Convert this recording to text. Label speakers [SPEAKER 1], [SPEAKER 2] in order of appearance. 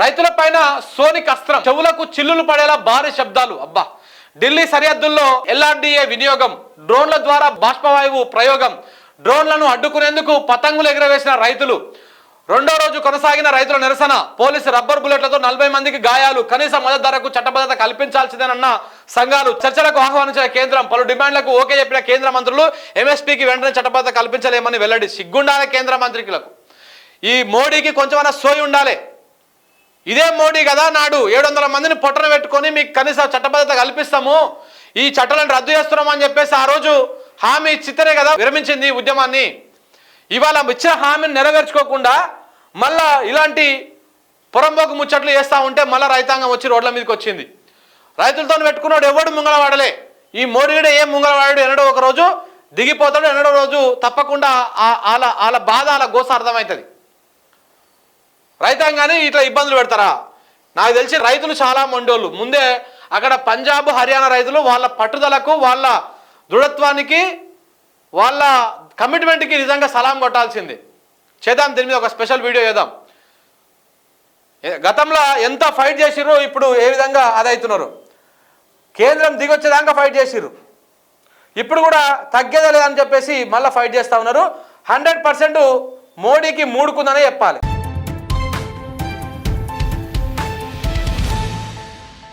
[SPEAKER 1] రైతుల పైన సోనిక్ అస్త్రం చెవులకు చిల్లులు పడేలా భారీ శబ్దాలు. అబ్బా! ఢిల్లీ సరిహద్దుల్లో ఎల్ఆర్డీఏ వినియోగం డ్రోన్ల ద్వారా బాష్పవాయువు ప్రయోగం డ్రోన్లను అడ్డుకునేందుకు పతంగులు ఎగురవేసిన రైతులు. రెండో రోజు కొనసాగిన రైతుల నిరసన పోలీసు రబ్బర్ బుల్లెట్లతో నలభై మందికి గాయాలు. కనీస మద్దతు ధరకు చట్టబద్ధత కల్పించాల్సిందేనన్న సంఘాలు చర్చలకు ఆహ్వానించిన కేంద్రం పలు డిమాండ్లకు ఓకే చెప్పిన కేంద్ర మంత్రులు ఎంఎస్పీకి వెంటనే చట్టబద్ధత కల్పించలేమని వెల్లడి. సిగ్గుండాలి కేంద్ర మంత్రికులకు. ఈ మోడీకి కొంచెమైనా సోయి ఉండాలి. ఇదే మోడీ కదా నాడు ఏడు వందల మందిని పొట్టన పెట్టుకొని మీకు కనీస చట్టబద్ధత కల్పిస్తాము. ఈ చట్టాలను రద్దు చేస్తున్నామని చెప్పేసి ఆ రోజు హామీ ఇచ్చితేనే కదా విరమించింది ఉద్యమాన్ని. ఇవాళ ఇచ్చిన హామీని నెరవేర్చుకోకుండా మళ్ళా ఇలాంటి పొరంబోకు ముచ్చట్లు చేస్తూ ఉంటే మళ్ళీ రైతాంగం వచ్చి రోడ్ల మీదకి వచ్చింది. రైతులతో పెట్టుకున్నాడు ఎవడు ముంగలవాడలే. ఈ మోడీ కూడా ఏం ముంగలవాడు ఎన్నడో ఒక రోజు దిగిపోతాడు ఎన్నడో రోజు తప్పకుండా వాళ్ళ వాళ్ళ బాధ వాళ్ళ గోస అర్థమవుతుంది. రైతాంగాన్ని ఇట్లా ఇబ్బందులు పెడతారా? నాకు తెలిసి రైతులు చాలా మొండోళ్ళు. ముందే అక్కడ పంజాబ్ హర్యానా రైతులు వాళ్ళ పట్టుదలకు వాళ్ళ దృఢత్వానికి వాళ్ళ కమిట్మెంట్కి నిజంగా సలాం కొట్టాల్సింది. చేద్దాం దీని మీద ఒక స్పెషల్ వీడియో చేద్దాం. గతంలో ఎంత ఫైట్ చేసిర్రు ఇప్పుడు ఏ విధంగా అదవుతున్నారు కేంద్రం దిగొచ్చేదాకా ఫైట్ చేసిర్రు. ఇప్పుడు కూడా తగ్గేదే లేదని చెప్పేసి మళ్ళీ ఫైట్ చేస్తూ ఉన్నారు. హండ్రెడ్ పర్సెంట్ మోడీకి మూడుకుందనే చెప్పాలి.